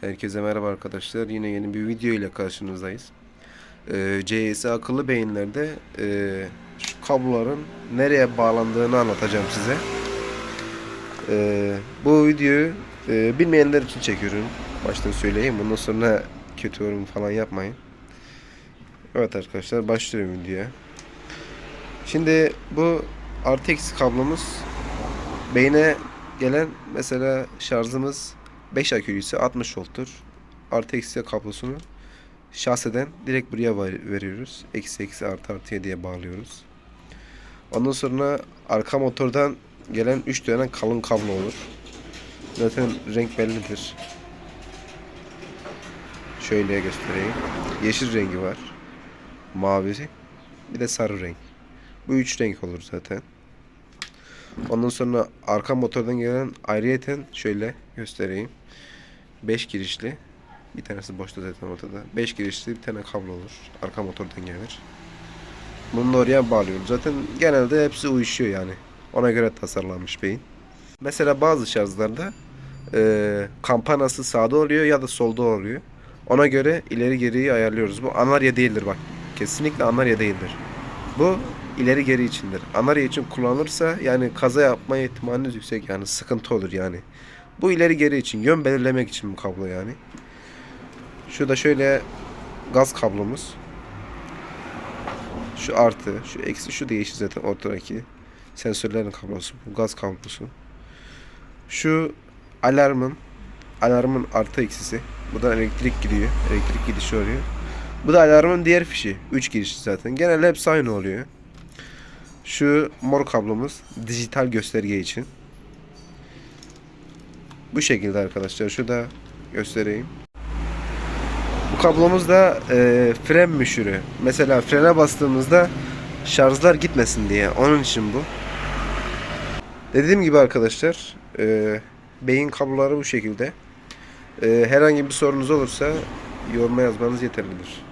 Herkese merhaba arkadaşlar. Yine yeni bir video ile karşınızdayız. Ee, CS akıllı beyinlerde e, şu kabloların nereye bağlandığını anlatacağım size. Ee, bu videoyu e, bilmeyenler için çekiyorum. Baştan söyleyeyim. Bundan sonra kötü yorum falan yapmayın. Evet arkadaşlar başlıyorum videoya. Şimdi bu RTX kablomuz beyne gelen mesela şarjımız 5 akülü ise 60 volttur. Artı eksi kablosunu şahseden direkt buraya ver- veriyoruz. Eksi eksi artı artıya diye bağlıyoruz. Ondan sonra arka motordan gelen 3 tane kalın kablo olur. Zaten renk bellidir. Şöyle göstereyim. Yeşil rengi var. Mavi. Bir de sarı renk. Bu üç renk olur zaten. Ondan sonra arka motordan gelen ayrıyeten şöyle göstereyim. 5 girişli. Bir tanesi boşta zaten ortada. 5 girişli bir tane kablo olur. Arka motordan gelir. Bunu da oraya bağlıyoruz. Zaten genelde hepsi uyuşuyor yani. Ona göre tasarlanmış beyin. Mesela bazı şarjlarda e, kampanası sağda oluyor ya da solda oluyor. Ona göre ileri geriyi ayarlıyoruz. Bu anarya değildir bak. Kesinlikle anarya değildir. Bu ileri geri içindir. Anarya için kullanılırsa yani kaza yapma ihtimaliniz yüksek yani sıkıntı olur yani. Bu ileri geri için yön belirlemek için bu kablo yani. Şu da şöyle gaz kablomuz. Şu artı, şu eksi, şu değişir zaten ortadaki sensörlerin kablosu. Bu gaz kablosu. Şu alarmın alarmın artı eksisi. Buradan elektrik gidiyor. Elektrik gidişi oluyor. Bu da alarmın diğer fişi. 3 girişli zaten. Genelde hepsi aynı oluyor. Şu mor kablomuz dijital gösterge için. Bu şekilde arkadaşlar. Şu göstereyim. Bu kablomuz da e, fren müşürü. Mesela frene bastığımızda şarjlar gitmesin diye. Onun için bu. Dediğim gibi arkadaşlar e, beyin kabloları bu şekilde. E, herhangi bir sorunuz olursa yoruma yazmanız yeterlidir.